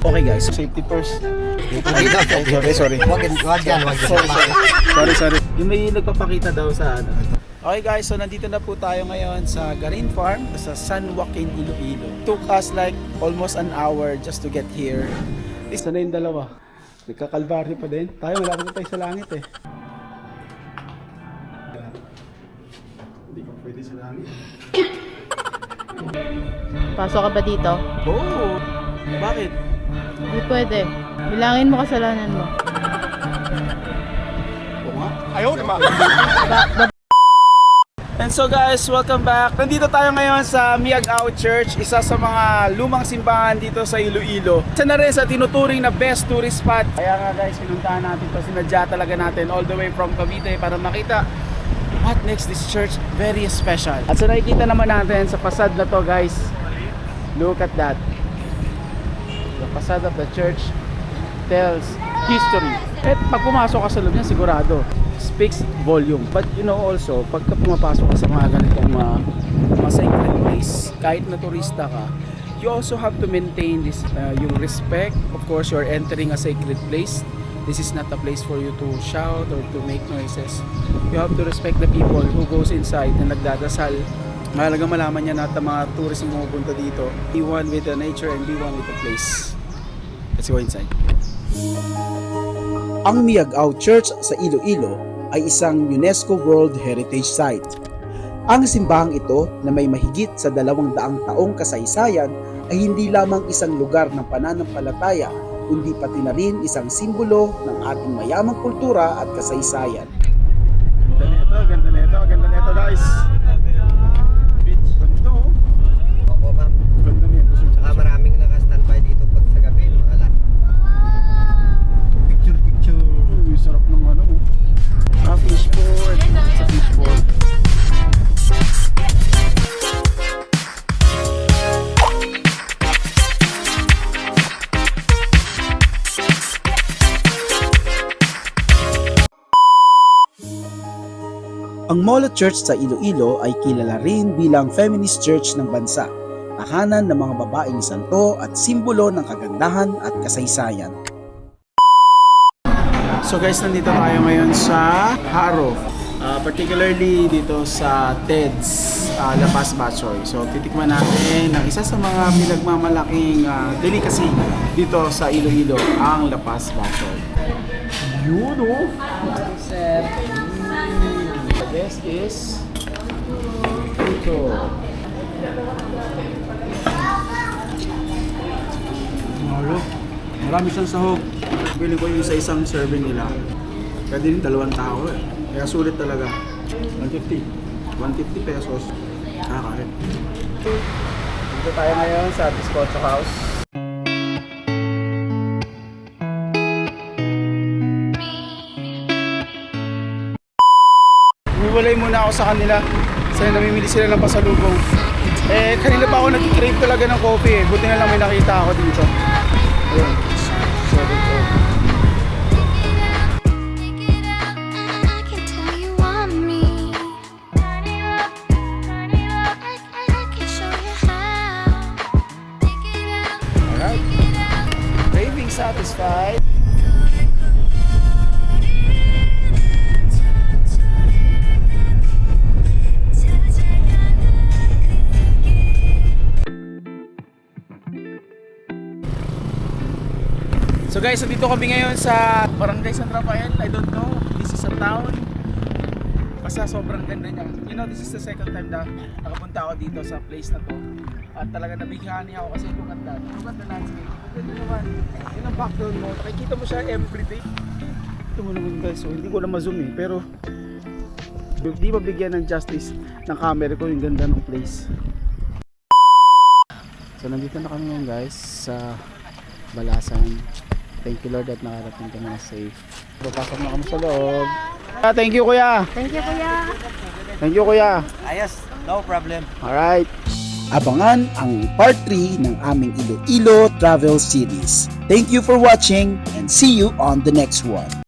Okay guys, safety first. sorry, sorry. Wag wag yan, wag yan. Sorry, sorry. Sorry, sorry. Yung may nagpapakita daw sa ano. Okay guys, so nandito na po tayo ngayon sa Garin Farm sa San Joaquin, Iloilo. Took us like almost an hour just to get here. Isa na yung dalawa. Nagkakalbari pa din. Tayo, malapit na tayo sa langit eh. Hindi ko pwede sa langit. Pasok ka ba dito? Oh! Bakit? Hindi pwede. Bilangin mo kasalanan mo. Ayaw naman. And so guys, welcome back. Nandito tayo ngayon sa Miagao Church, isa sa mga lumang simbahan dito sa Iloilo. Isa na rin sa tinuturing na best tourist spot. Kaya nga guys, pinuntahan natin to sinadya talaga natin all the way from Cavite para makita what makes this church very special. At sa nakikita naman natin sa facade na to guys, look at that. Facade of the church tells history. At pag pumasok ka sa loob niya, sigurado, speaks volume. But you know also, pagka pumapasok ka sa mga ganitong mga, mga sacred place, kahit na turista ka, you also have to maintain this, uh, yung respect. Of course, you're entering a sacred place. This is not a place for you to shout or to make noises. You have to respect the people who goes inside na nagdadasal. Mahalaga malaman niya na mga tourist na pumupunta dito. Be one with the nature and be one with the place. Let's go inside. Ang Miagao Church sa Iloilo ay isang UNESCO World Heritage Site. Ang simbahang ito na may mahigit sa dalawang daang taong kasaysayan ay hindi lamang isang lugar ng pananampalataya kundi pati na rin isang simbolo ng ating mayamang kultura at kasaysayan. Ganda nito, ganda nito, ganda nito guys. Ang Molo Church sa Iloilo ay kilala rin bilang feminist church ng bansa, tahanan ng mga babaeng santo at simbolo ng kagandahan at kasaysayan. So guys, nandito tayo ngayon sa Haro. Uh, particularly dito sa Ted's uh, La Paz Batchoy. So titikman natin ang isa sa mga pinagmamalaking uh, delicacy dito sa Iloilo, ang La Paz Batchoy. Yun oh! Sir. Best is ito. Malo. Marami siyang sahog. Bili ko yung sa isang serving nila. Pwede rin dalawang tao eh. Kaya sulit talaga. 150. 150 pesos. Nakakain. Dito tayo ngayon sa Biscocho House. Umiwalay muna ako sa kanila. Kasi namimili sila ng pasalubong. Eh, kanina pa ako nag-crave talaga ng coffee eh. Buti na lang may nakita ako dito. Ayun. Sorry ko. Pick So guys, dito kami ngayon sa Barangay San Rafael. I don't know. This is a town. Basta sobrang ganda niya. You know, this is the second time na nakapunta ako dito sa place na to. At talaga nabighani ako kasi that. Look at the landscape. Ganda naman. Yun ang background mo. Nakikita mo siya everyday. Ito mo naman guys. So, hindi ko na ma-zoom eh. Pero di ba ng justice ng camera ko yung ganda ng place. So nandito na kami ngayon guys sa Balasan. Thank you Lord at nakarating kami na safe. Papasok na kami sa loob. Ah, thank you kuya. Thank you, kuya. Thank you kuya. Ayos, no problem. Alright. Abangan ang part 3 ng aming Iloilo Travel Series. Thank you for watching and see you on the next one.